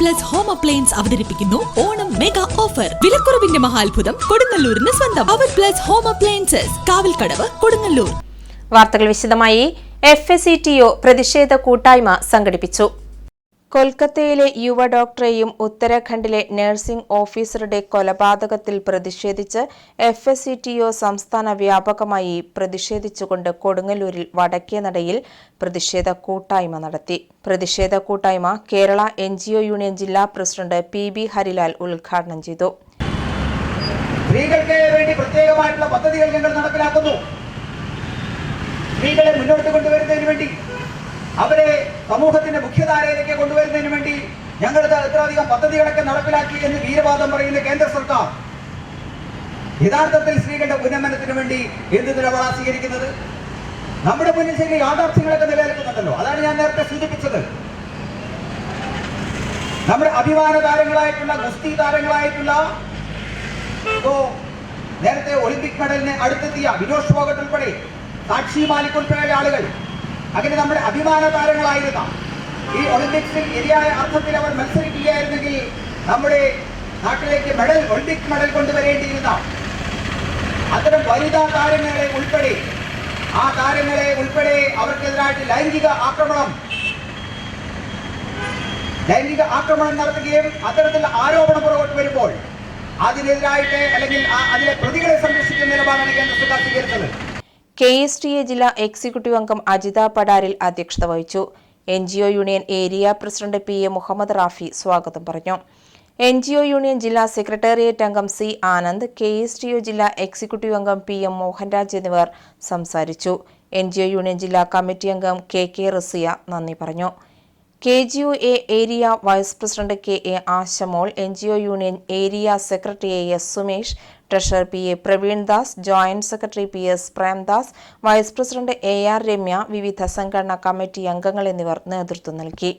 Plus home appliance അവതരിപ്പിക്കുന്നു. Onam mega offer വിലക്കുറവിന്റെ മഹാത്ഭുതം കൊടുങ്ങല്ലൂരിന് സ്വന്തം. അവർ plus home appliances Kavalkadavu Kodungallur. വാർത്തകൾ വിശദമായി. F S E T O പ്രതിഷേധ കൂട്ടായ്മ സംഘടിപ്പിച്ചു. കൊൽക്കത്തയിലെ യുവ ഡോക്ടറെയും ഉത്തരാഖണ്ഡിലെ നഴ്സിംഗ് ഓഫീസറുടെ കൊലപാതകത്തിൽ പ്രതിഷേധിച്ച് F S C T O സംസ്ഥാന വ്യാപകമായി പ്രതിഷേധിച്ചുകൊണ്ട് കൊടുങ്ങല്ലൂരിൽ വടക്കേ നടയിൽ പ്രതിഷേധ കൂട്ടായ്മ നടത്തി. പ്രതിഷേധ കൂട്ടായ്മ Kerala N G O union ജില്ലാ പ്രസിഡന്റ് പി ബി ഹരിലാൽ ഉദ്ഘാടനം ചെയ്തു. സ്ത്രീകൾക്ക് വേണ്ടി പ്രത്യേകമായിട്ടുള്ള പദ്ധതികൾ ഞങ്ങൾ നടപ്പിലാക്കുന്നു സ്ത്രീകളെ മുന്നോട്ട് കൊണ്ടുവരുന്നതിന് വേണ്ടി അവരെ മുഖ്യധാരയിലേക്ക് കൊണ്ടുവരുന്നതിന് വേണ്ടി ഞങ്ങൾ ഇത് ഇത്രയധികം പദ്ധതികളൊക്കെ നടപ്പിലാക്കി എന്ന് വീരവാദം പറയുന്ന കേന്ദ്ര സർക്കാർ. യഥാർത്ഥത്തിൽ സ്ത്രീകളുടെ ഉന്നമനത്തിന് വേണ്ടി എന്ത് നിലപാടാണ് സ്വീകരിക്കുന്നത്? നമ്മുടെ മുന്നിൽ ചില യാഥാർത്ഥ്യങ്ങളൊക്കെ നിലനിൽക്കുന്നുണ്ടല്ലോ. അതാണ് ഞാൻ നേരത്തെ സൂചിപ്പിച്ചത്. നമ്മുടെ അഭിമാന താരങ്ങളായിട്ടുള്ള ഗുസ്തി താരങ്ങളായിട്ടുള്ള നേരത്തെ ഒളിമ്പിക് മെഡലിന് അടുത്തെത്തിയ വിനോദ് ഫോഗട്ട് ഉൾപ്പെടെ സാക്ഷി മാലിക് ഉൾപ്പെടെയുള്ള ആളുകൾ. അങ്ങനെ നമ്മുടെ അഭിമാന താരങ്ങളായിരുന്ന ഈ ഒളിമ്പിക്സിൽ ശരിയായ അർത്ഥത്തിൽ അവർ മത്സരിക്കുകയായിരുന്നെങ്കിൽ നമ്മുടെ നാട്ടിലേക്ക് മെഡൽ ഒളിമ്പിക് മെഡൽ കൊണ്ടുവരേണ്ടിയിരുന്ന അത്തരം വനിതാ താരങ്ങളെ ഉൾപ്പെടെ ആ താരങ്ങളെ ഉൾപ്പെടെ അവർക്കെതിരായിട്ട് ലൈംഗിക ആക്രമണം ലൈംഗിക ആക്രമണം നടത്തുകയും അത്തരത്തിലുള്ള ആരോപണം പുറകോട്ട് വരുമ്പോൾ അതിനെതിരായിട്ട് അല്ലെങ്കിൽ അതിലെ പ്രതികളെ സംരക്ഷിക്കുന്ന നിലപാടാണ് കേന്ദ്ര സർക്കാർ സ്വീകരിച്ചത്. കെ എസ് ടി എ ജില്ലാ എക്സിക്യൂട്ടീവ് അംഗം അജിത പടാരിൽ അധ്യക്ഷത വഹിച്ചു. N G O union area president P A Muhammad Rafi സ്വാഗതം പറഞ്ഞു. എൻ ജി ഒ യൂണിയൻ ജില്ലാ സെക്രട്ടേറിയറ്റ് അംഗം C Anand K S T O ജില്ലാ എക്സിക്യൂട്ടീവ് അംഗം പി എം മോഹൻരാജ് എന്നിവർ സംസാരിച്ചു. എൻ ജി ഒ യൂണിയൻ ജില്ലാ കമ്മിറ്റി അംഗം കെ കെ റസിയ നന്ദി പറഞ്ഞു. K G O A area vice president K A Ashamol N G O union area secretary A S Sumesh treasurer P A Praveen Das joint secretary P S Premdas vice president A R Ramya വിവിധ സംഘടനാ committee അംഗങ്ങൾ എന്നിവർ നേതൃത്വം നൽകി.